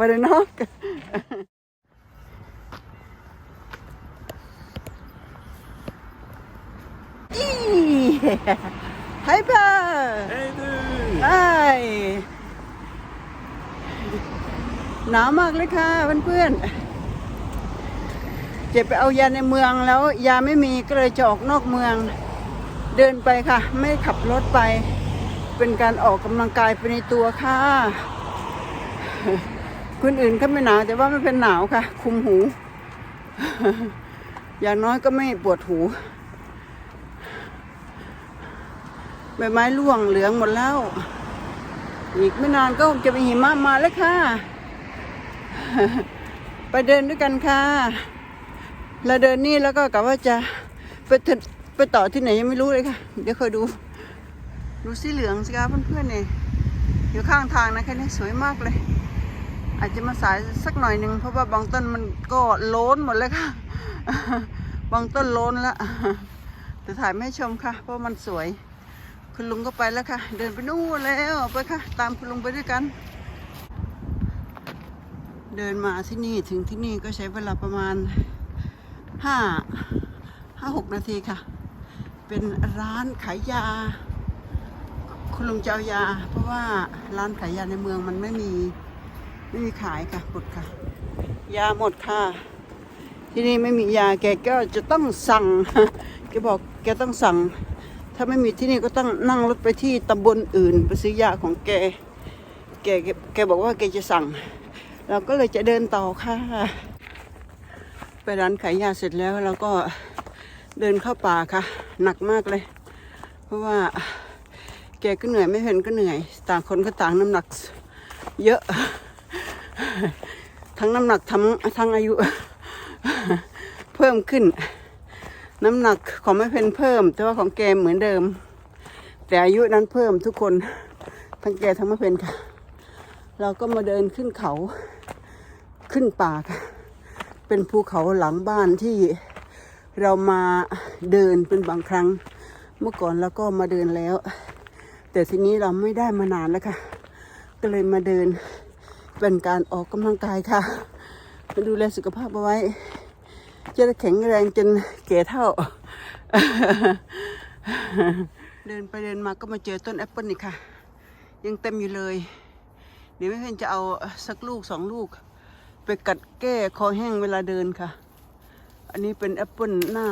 ไปเลยเนาะอีไฮเปอร์ Hey du! ไอ้หนาวมากเลยค่ะเพื่อนๆจะไปเอายาในเมืองแล้ว ยาไม่มีก็เลยจะออกนอกเมือง เดินไปค่ะ ไม่ขับรถไป เป็นการออกกำลังกายไปในตัวค่ะ คนอื่นก็ไม่หนาวแต่ว่าไม่เป็นหนาวค่ะ คุมหู อย่างน้อยก็ไม่ปวดหูใบไม้ร่วงเหลืองหมดแล้ว อีกไม่นานก็คงจะมีหิมะมาแล้วค่ะ ไปเดินด้วยกันค่ะเราเดินนี่แล้วก็กะว่าจะไปถไปต่อที่ไหนยังไม่รู้เลยค่ะ เดี๋ยวคอยดู ดูสีเหลืองสิคะเพื่อนๆเนี่ยอยู่ข้างทางนะแค่นี้สวยมากเลย อาจจะมาสายสักหน่อยหนึ่งเพราะว่าบางต้นมันก็โล้นหมดเลยค่ะ บางต้นโล้นแล้วแต่ถ่ายไม่ให้ชมค่ะ เพราะมันสวย คุณลุงก็ไปแล้วค่ะ เดินไปนู่นแล้วไปค่ะ ตามคุณลุงไปด้วยกัน เดินมาที่นี่ถึงที่นี่ก็ใช้เวลาประมาณห้าห้าหกนาทีค่ะ เป็นร้านขายยา คุณลุงจะเอายา เพราะว่าร้านขายยาในเมืองมันไม่มี ไม่มีขายค่ะหมดค่ะ ยาหมดค่ะ ที่นี่ไม่มียาแกก็จะต้องสั่งแกบอกแกต้องสั่ง ถ้าไม่มีที่นี่ก็ต้องนั่งรถไปที่ตำบลอื่นไปซื้อยาของแกแกแกบอกว่าแกจะสั่ง เราก็เลยจะเดินต่อค่ะ ไปร้านขายยาเสร็จแล้วเราก็เดินเข้าป่าค่ะ หนักมากเลย เพราะว่าแกก็เหนื่อยไม่เห็นก็เหนื่อย ต่างคนก็ต่างน้ำหนักเยอะ ทั้งน้ำหนักทั้งทั้งอายุ เพิ่มขึ้น น้ำหนักของไม่เพนเพิ่ม แต่ว่าของแกเหมือนเดิม แต่อายุนั้นเพิ่มทุกคน ทั้งแกทั้งไม่เพนค่ะ เราก็มาเดินขึ้นเขาขึ้นป่าค่ะเป็นภูเขาหลังบ้านที่เรามาเดินเป็นบางครั้ง เมื่อก่อนเราก็มาเดินแล้ว แต่ทีนี้เราไม่ได้มานานแล้วค่ะ ก็เลยมาเดิน เป็นการออกกำลังกายค่ะมาดูแลสุขภาพเอาไว้ จะแข็งแรงจนแก่เท่า เดินไปเดินมาก็มาเจอต้นแอปเปิลนี่ค่ะ ยังเต็มอยู่เลย เดี๋ยวแม่เพื่อนจะเอาสักลูกสองลูก ไปกัดแก้คอแห้งเวลาเดินค่ะ อันนี้เป็นแอปเปิลหน้า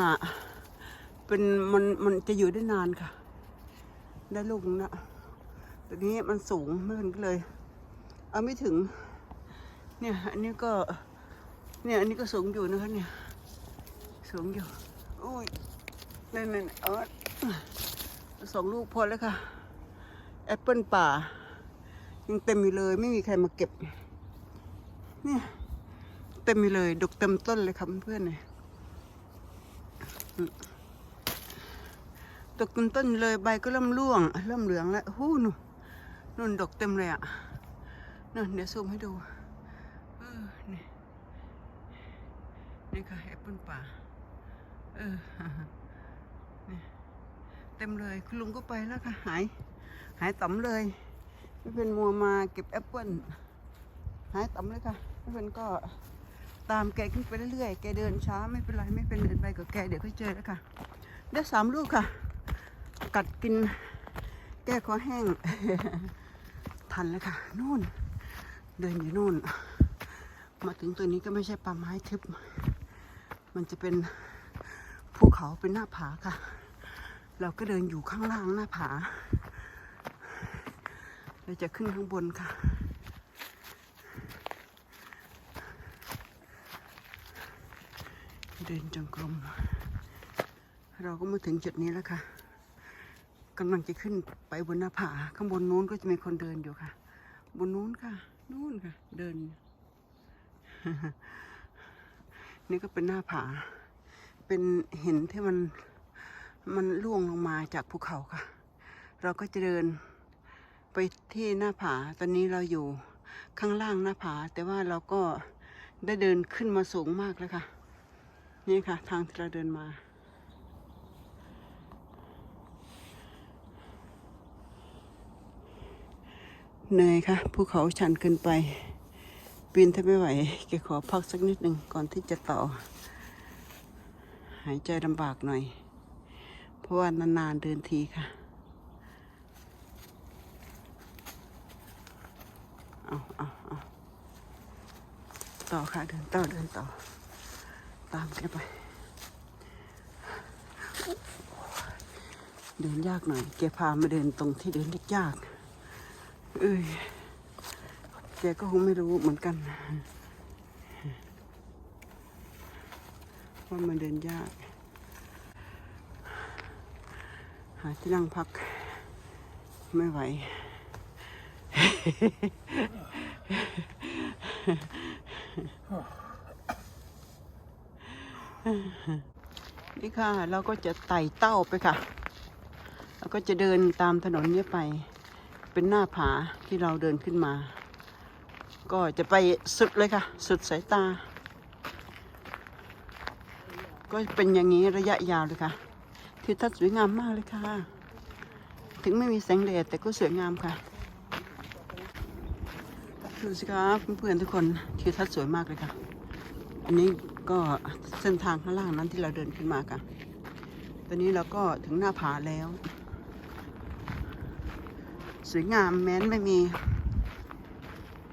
เป็นมันมันจะอยู่ได้นานค่ะ ได้ลูกนะแต่นี้มันสูงไม่เป็นก็เลย เอาไม่ถึง เนี่ย อันนี้ก็ เนี่ย อันนี้ก็สูงอยู่นะคะเนี่ย สูงอยู่โอ้ยนั่นนั่นเอาสองลูกพอแล้วค่ะ แอปเปิลป่า ยังเต็มอยู่เลย ไม่มีใครมาเก็บ เนี่ย เต็มอยู่เลย ดกเต็มต้นเลยครับเพื่อนๆเนี่ยอืมดกเต็มต้นเลย ใบก็เริ่มร่วง เริ่มเหลืองแล้วหู้หนูนุ่นดกเต็มเลยอะ นั่นเดี๋ยวซูมให้ดูเออนี่นี่ค่ะแอปเปิลป่าเออนี่เต็มเลยคุณลุงก็ไปแล้วค่ะ หาย หายต่ำเลยไม่เป็นมัวมาเก็บแอปเปิลหายต่ำเลยค่ะไม่เป็นก็ตามแกขึ้นไปเรื่อยๆ แกเดินช้าไม่เป็นไรไม่เป็นเดินไปกับแกเดี๋ยวก็เจอแล้วค่ะ ได้สามลูกค่ะ กัดกิน แก้คอแห้ง ทันแล้วค่ะนู่น เดินอยู่นู่น มาถึงตัวนี้ก็ไม่ใช่ป่าไม้ทึบ มันจะเป็นภูเขาเป็นหน้าผาค่ะ เราก็เดินอยู่ข้างล่างหน้าผา เราจะขึ้นข้างบนค่ะเดินจงกรม เราก็มาถึงจุดนี้แล้วค่ะกำลังจะขึ้นไปบนหน้าผา ข้างบนนู้นก็จะมีคนเดินอยู่ค่ะ บนนู้นค่ะ นู้นค่ะ เดิน นี่ก็เป็นหน้าผา เป็นเห็นที่มันมันล่วงลงมาจากภูเขาค่ะ เราก็จะเดินไปที่หน้าผา ตอนนี้เราอยู่ข้างล่างหน้าผา แต่ว่าเราก็ได้เดินขึ้นมาสูงมากแล้วค่ะ นี่ค่ะ ทางที่เราเดินมา เหนื่อยค่ะภูเขาชันเกินไปปีนถ้าไม่ไหวแกขอพักสักนิดหนึ่งก่อนที่จะต่อ หายใจลำบากหน่อย เพราะว่านานๆเดินทีค่ะเอาเอาเอาต่อค่ะเดินต่อเดินต่อ ตามแกไป เดินยากหน่อยแกพามาเดินตรงที่เดินยากๆ เอ้ยแกก็คงไม่รู้เหมือนกันว่ามันเดินยาก หาที่นั่งพัก ไม่ไหว นี่ค่ะ เราก็จะไต่เต้าไปค่ะแล้วก็จะเดินตามถนนนี้ไป เป็นหน้าผาที่เราเดินขึ้นมา ก็จะไปสุดเลยค่ะ สุดสายตา ก็เป็นอย่างนี้ระยะยาวเลยค่ะทิวทัศน์สวยงามมากเลยค่ะ ถึงไม่มีแสงแดดแต่ก็สวยงามค่ะดูสิคะเพื่อนๆทุกคนทิวทัศน์สวยมากเลยค่ะ อันนี้ก็เส้นทางข้างล่างนั้นที่เราเดินขึ้นมาค่ะ ตอนนี้เราก็ถึงหน้าผาแล้ว สวยงามแม้นไม่มี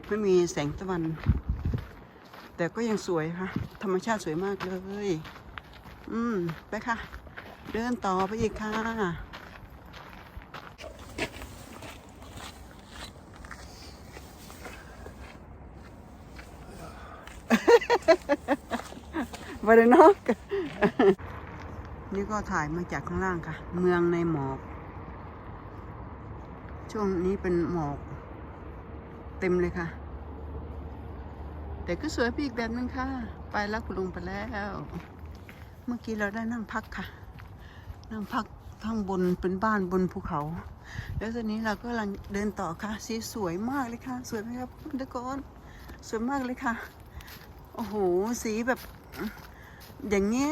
ไม่มีแสงตะวัน แต่ก็ยังสวยค่ะ ธรรมชาติสวยมากเลย อืม ไปค่ะ เดินต่อไปอีกค่ะบริโนกนี่ก็ถ่ายมาจากข้างล่างค่ะ เมืองในหมอก ช่วงนี้เป็นหมอก เต็มเลยค่ะ แต่ก็สวยไปอีกแบบนึงค่ะ ไปแล้วคุณลุงไปแล้ว เมื่อกี้เราได้นั่งพักค่ะ นั่งพักข้างบนเป็นบ้านบนภูเขา แล้วตอนนี้เราก็กำลังเดินต่อค่ะ สีสวยมากเลยค่ะ สวยไหมครับคุณตะกอนสวยมากเลยค่ะ โอ้โห สีแบบ อย่างนี้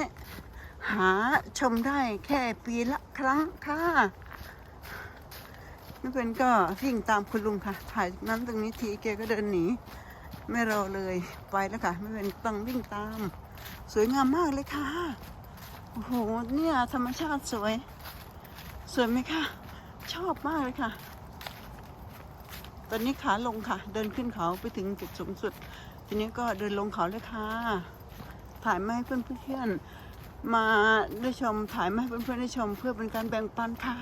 หาชมได้แค่ปีละครั้งค่ะ ไม่เป็นก็วิ่งตามคุณลุงค่ะ ถ่ายนั้นตรงนี้ทีแกก็เดินหนี ไม่รอเลยไปแล้วค่ะ ไม่เป็นต้องวิ่งตาม สวยงามมากเลยค่ะ โอ้โห เนี่ยธรรมชาติสวย สวยไหมคะ ชอบมากเลยค่ะ ตอนนี้ขาลงค่ะ เดินขึ้นเขาไปถึงจุดสูงสุด ทีนี้ก็เดินลงเขาเลยค่ะ ถ่ายมาให้เพื่อนๆมาได้ชมถ่ายมาให้เพื่อนๆได้ชมเพื่อเป็นการแบ่งปันค่ะ